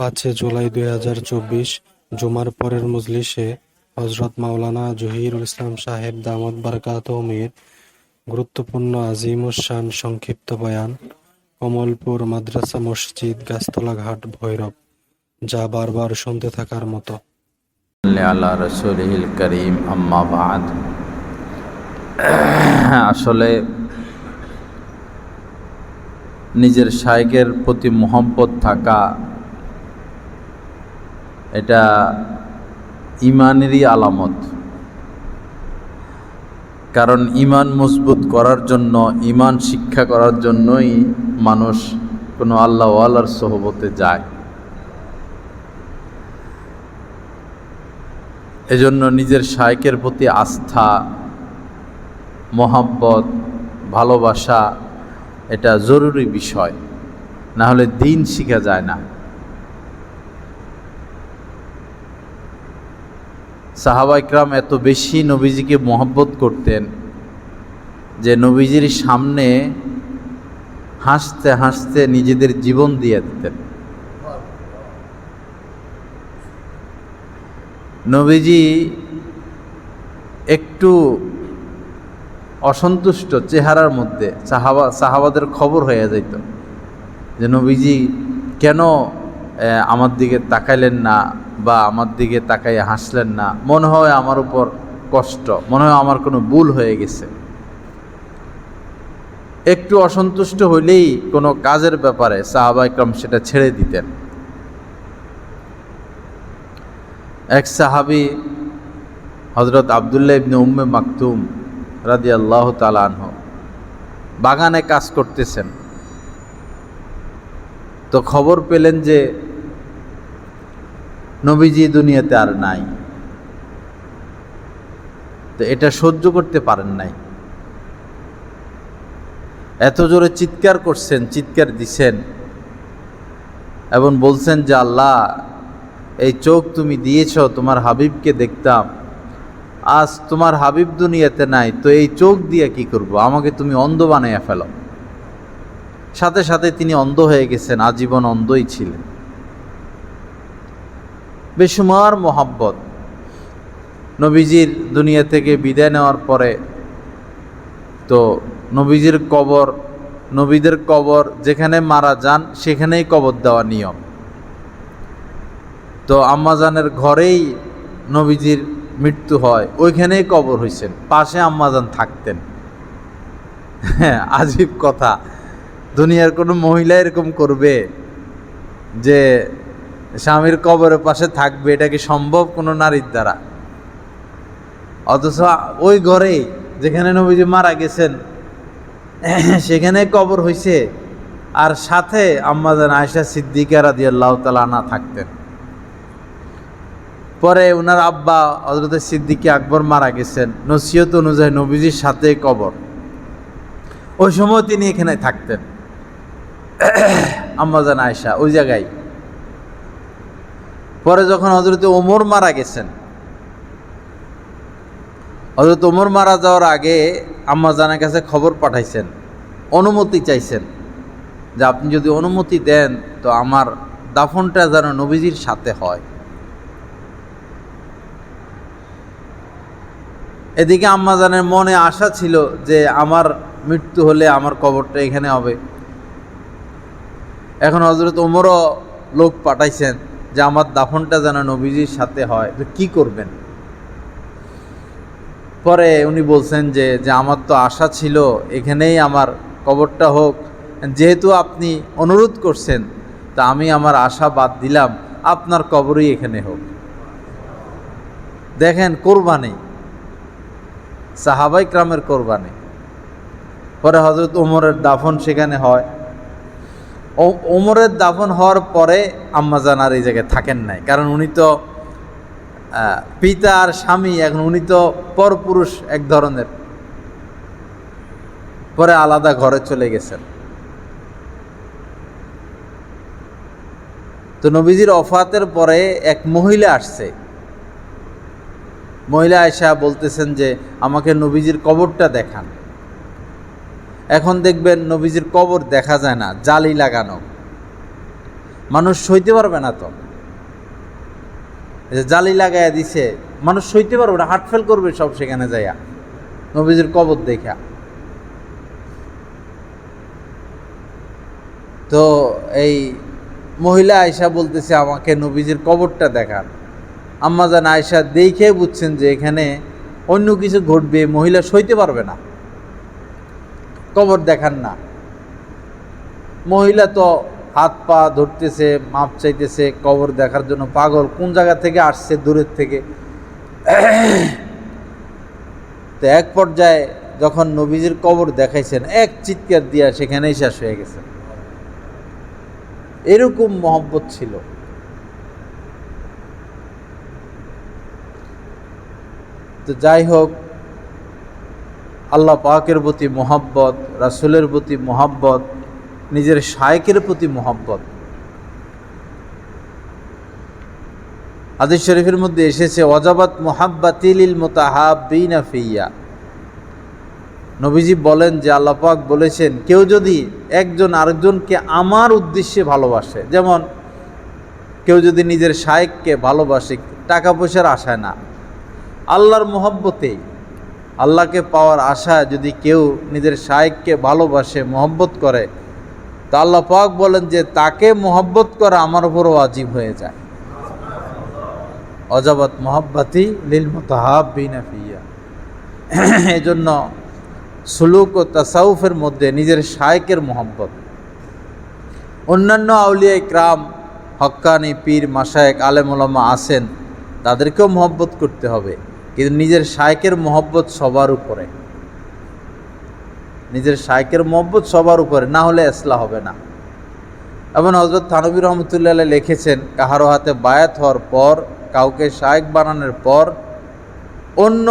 পাঁচে জুলাই দুই হাজার চব্বিশ, জুমার পরের মজলিসে হজরত মাওলানা জহিরুল ইসলাম সাহেব দামদ বারকাত মির গুরুত্বপূর্ণ আজিমুসান সংক্ষিপ্ত বয়ান, কমলপুর মাদ্রাসা মসজিদ, গাছতলা ঘাট, ভৈরব, যা বারবার শুনতে থাকার মতো। আল্লাহ রসুলহিল করিম, আম্মা বাদ। আসলে নিজের শায়কের প্রতি মোহব্বত থাকা এটা ইমানেরই আলামত। কারণ ইমান মজবুত করার জন্য, ইমান শিক্ষা করার জন্যই মানুষ কোনো আল্লাহ আল্লাহর সহবতে যায়। এজন্য নিজের শায়কের প্রতি আস্থা, মহাব্বত, ভালোবাসা, এটা জরুরি বিষয়। না হলে দিন শিখা যায় না। সাহাবা ইকরাম এত বেশি নবীজিকে মহব্বত করতেন যে নবীজির সামনে হাসতে হাসতে নিজেদের জীবন দিয়ে দিতেন। নবীজি একটু অসন্তুষ্ট চেহারার মধ্যে সাহাবা, সাহাবাদের খবর হয়ে যাইত যে নবীজি কেন আমার দিকে তাকাইলেন না? বা আমার দিকে তাকাইয়ে হাসলেন না। মনে হয় আমার উপর কষ্ট, মনে হয় আমার কোনো ভুল হয়ে গেছে। একটু অসন্তুষ্ট হইলেই কোনো কাজের ব্যাপারে সাহাবা ইকরাম সেটা ছেড়ে দিতেন। এক সাহাবি হজরত আবদুল্লাহ ইবনে উম্মে মাকতুম রাদি আল্লাহ তালাহ বাগানে কাজ করতেছেন। তো খবর পেলেন যে নবীজি দুনিয়াতে আর নাই। তো এটা সহ্য করতে পারেন নাই। এত জোরে চিৎকার করছেন, চিৎকার দিছেন এবং বলছেন যে, আল্লাহ, এই চোখ তুমি দিয়েছ, তোমার হাবিবকে দেখতাম। আজ তোমার হাবিব দুনিয়াতে নাই, তো এই চোখ দিয়ে কি করব? আমাকে তুমি অন্ধ বানাইয়া ফেলো। সাথে সাথে তিনি অন্ধ হয়ে গেছেন, আজীবন অন্ধই ছিলেন। বেসুমার মোহাব্বত। নবীজির দুনিয়া থেকে বিদায় নেওয়ার পরে তো নবীজির কবর, নবীদের কবর যেখানে মারা যান, সেখানেই কবর দেওয়া নিয়ম। তো আম্মাজানের ঘরেই নবীজির মৃত্যু হয়, ওইখানেই কবর হয়েছেন পাশে আম্মাজান থাকতেন। হ্যাঁ আজীব কথা। দুনিয়ার কোনো মহিলা এরকম করবে যে স্বামীর কবরের পাশে থাকবে, এটা কি সম্ভব কোনো নারীর দ্বারা? অথচ ওই ঘরে যেখানে নবীজি মারা গেছেন, সেখানে কবর হয়েছে আর সাথে আম্মাজান আয়সা সিদ্দিকা রাদি আল্লাহ তালা না থাকতেন। পরে ওনার আব্বা হজরত সিদ্দিকি আকবর মারা গেছেন, নসিহত অনুযায়ী নবীজির সাথে কবর। ওই সময় তিনি এখানে থাকতেন। আম্মাজান আয়সা ওই জায়গায় পরে যখন হজরত ওমর মারা গেছেন হজরত ওমর মারা যাওয়ার আগে আম্মাজানের কাছে খবর পাঠাইছেন, অনুমতি চাইছেন যে আপনি যদি অনুমতি দেন তো আমার দাফনটা যেন নবীজির সাথে হয়। এদিকে আম্মাজানের মনে আশা ছিল যে আমার মৃত্যু হলে আমার কবরটা এখানে হবে। এখন হজরত ওমরও লোক পাঠাইছেন যে আমার দাফনটা যেন নবীজির সাথে হয়, তো কী করবেন? পরে উনি বলছেন যে যে আমার তো আশা ছিল, এখানেই আমার কবরটা হোক। যেহেতু আপনি অনুরোধ করছেন, তা আমি আমার আশা বাদ দিলাম, আপনার কবরই এখানে হোক। দেখেন, কোরবানি। সাহাবাই ক্রামের কোরবানি। পরে হজরত ওমরের দাফন সেখানে হয়। ওমরের দাফন হওয়ার পরে আম্মাজান আর এই জায়গায় থাকেন নাই। কারণ উনি তো পিতা আর স্বামী, এখন উনি তো পরপুরুষ এক ধরনের। পরে আলাদা ঘরে চলে গেছেন। তো নবীজির অফাতের পরে এক মহিলা আসছে। মহিলা আয়সা বলতেছেন যে, আমাকে নবীজির কবরটা দেখান। এখন দেখবেন নবীজির কবর দেখা যায় না, জালি লাগানো। মানুষ সইতে পারবে না তো। জালি লাগাইয়া দিছে, মানুষ সইতে পারবে না হার্ট ফেল করবে সব সেখানে যাইয়া, নবীজির কবর দেখা তো এই মহিলা আয়সা বলতেছে, আমাকে নবীজির কবরটা দেখান। আম্মাজান আয়সা দেখে বুঝছেন যে এখানে অন্য কিছু ঘটবে, মহিলা সইতে পারবে না। কবর দেখান না। মহিলা তো হাত পা ধরতেছে, মাপ চাইতেছে, কবর দেখার জন্য পাগল। কোন জায়গা থেকে আসছে, দূরের থেকে? তো এক পর্যায়ে যখন নবীজির কবর দেখাইছেন, এক চিৎকার দিয়া সেখানেই শেষ হয়ে গেছে। এরকম মহব্বত ছিল। তো যাই হোক আল্লাহ পাকের প্রতি মোহাব্বত, রাসুলের প্রতি মোহাব্বত, নিজের শায়কের প্রতি মোহাব্বত। হাদিস শরীফের মধ্যে এসেছে, ওয়াজাবাত মোহাব্বাতিল মোতাহাবিনা ফিয়া। নবীজি বলেন যে, আল্লাহ পাক বলেছেন, কেউ যদি একজন আরেকজনকে আমার উদ্দেশ্যে ভালোবাসে, যেমন কেউ যদি নিজের শায়েককে ভালোবাসে, টাকা পয়সার আশায় না, আল্লাহর মোহব্বতেই আল্লাহকে পাওয়ার আশায় যদি কেউ নিজের শায়েককে ভালোবাসে, মহব্বত করে, তা আল্লাহ পাক বলেন যে তাকে মহব্বত করা আমার উপরও আজীব হয়ে যায়। অজাবাত মোহাব্বাতি লিল মোতাহাবিনা ফিয়া। এই জন্য সুলুক ও তাসাউফের মধ্যে নিজের শায়কের মোহাব্বত। অন্যান্য আউলিয়া ক্রাম হক্কানি, পীর মাসায়েক আলেমুলামা আছেন, তাদেরকেও মহব্বত করতে হবে। কিন্তু নিজের শায়কের মহব্বত সবার উপরে। নিজের শায়কের মহব্বত সবার উপরে, না হলে এসলা হবে না। এবং হজরত থানবী রহমতুল্লাহ লিখেছেন, কাহারো হাতে বায়াত হওয়ার পর, কাউকে শায়েক বানানোর পর, অন্য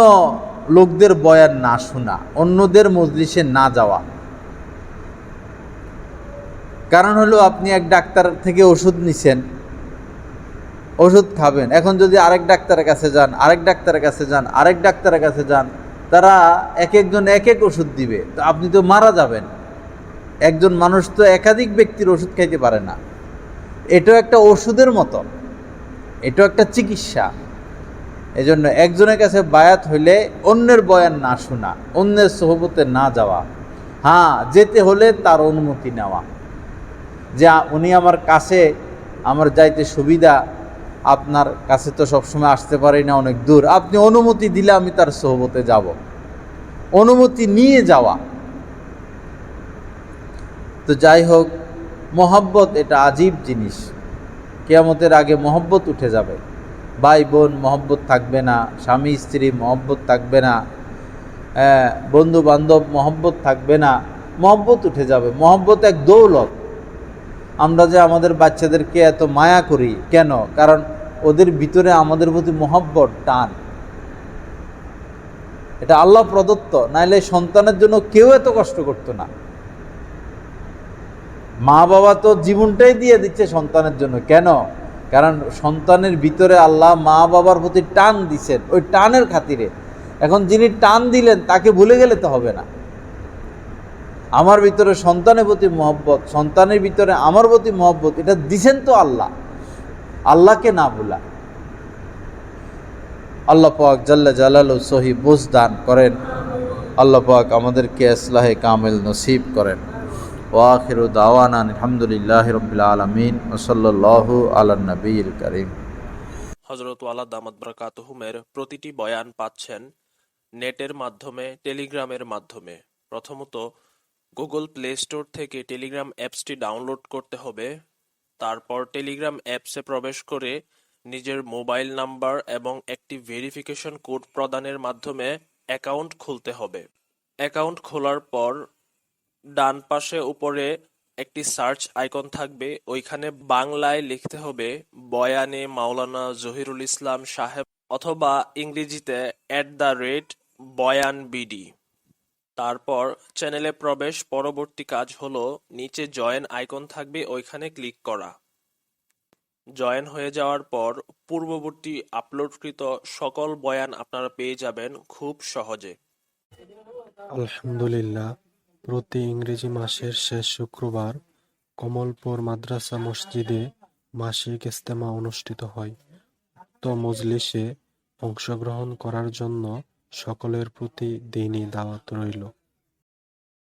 লোকদের বয়ান না শোনা, অন্যদের মজলিসে না যাওয়া। কারণ হলো আপনি এক ডাক্তার থেকে ওষুধ নিছেন ওষুধ খাবেন। এখন যদি আরেক ডাক্তারের কাছে যান, আরেক ডাক্তারের কাছে যান, আরেক ডাক্তারের কাছে যান, তারা এক একজন এক এক ওষুধ দিবে। তো আপনি তো মারা যাবেন। একজন মানুষ তো একাধিক ব্যক্তির ওষুধ খাইতে পারে না। এটাও একটা ওষুধের মতো এটাও একটা চিকিৎসা। এজন্য একজনের কাছে বায়াত হইলে অন্যের বয়ান না শোনা, অন্যের সহবতে না যাওয়া। হ্যাঁ যেতে হলে তার অনুমতি নেওয়া। যে উনি আমার কাছে, আমার যাইতে সুবিধা আপনার কাছে তো সবসময় আসতে পারি না, অনেক দূর। আপনি অনুমতি দিলে আমি তার সহবতে যাব। অনুমতি নিয়ে যাওয়া। তো যাই হোক, মহব্বত এটা আজীব জিনিস। কেয়ামতের আগে মহব্বত উঠে যাবে। ভাই বোন, মহব্বত থাকবে না। স্বামী, স্ত্রী, মহব্বত থাকবে না। বন্ধু বান্ধব মহব্বত থাকবে না। মহব্বত উঠে যাবে। মহব্বত এক দৌলত। আমরা যে আমাদের বাচ্চাদেরকে এত মায়া করি, কেন? কারণ ওদের ভিতরে আমাদের প্রতি মহব্বত, টান। এটা আল্লাহ প্রদত্ত, নাইলে সন্তানের জন্য কেউ এত কষ্ট করতো না। মা বাবা তো জীবনটাই দিয়ে দিচ্ছে সন্তানের জন্য। কেন? কারণ সন্তানের ভিতরে আল্লাহ মা বাবার প্রতি টান দিছেন, ওই টানের খাতিরে। এখন যিনি টান দিলেন, তাকে ভুলে গেলে তো হবে না। আমার ভিতরে সন্তানের প্রতি মহব্বত, সন্তানের ভিতরে আমার প্রতি মহব্বত, এটা দিছেন তো আল্লাহ। আল্লাহকে না ভুলা। আল্লাহ পাক জাল্লা জালালু সহি বুঝ দান করেন। আল্লাহ পাক আমাদেরকে ইসলাহে কামেল নসিব করেন। ওয়াখিরু দাওয়ানা আলহামদুলিল্লাহ রবিল আলমিন ওসল্লাহু আলা নবীল করিম। হজরত ওয়ালা দামাত বরকাতহুমের প্রতিটি বয়ান পাচ্ছেন নেটের মাধ্যমে, টেলিগ্রামের মাধ্যমে। প্রথমত গুগল প্লে স্টোর থেকে টেলিগ্রাম অ্যাপসটি ডাউনলোড করতে হবে। তারপর টেলিগ্রাম অ্যাপসে প্রবেশ করে নিজের মোবাইল নাম্বার এবং একটি ভেরিফিকেশন কোড প্রদানের মাধ্যমে অ্যাকাউন্ট খুলতে হবে। অ্যাকাউন্ট খোলার পর ডান পাশে উপরে একটি সার্চ আইকন থাকবে। ওইখানে বাংলায় লিখতে হবে বয়ানে মাওলানা জহিরুল ইসলাম সাহেব অথবা ইংরেজিতে at the rate Bayan BD. তারপর চ্যানেলে প্রবেশ, পরবর্তী কাজ হলো নিচে জয়েন আইকন থাকবে, ওইখানে ক্লিক করা জয়েন হয়ে যাওয়ার পর পূর্ববর্তী আপলোডকৃত সকল বয়ান আপনারা পেয়ে যাবেন খুব সহজে আলহামদুলিল্লাহ, প্রতি ইংরেজি মাসের শেষ শুক্রবার কমলপুর মাদ্রাসা মসজিদে মাসিক ইস্তেমা অনুষ্ঠিত হয়। উক্ত মজলিসে অংশগ্রহণ করার জন্য সকলের প্রতি দিনই দাওয়াত রইল।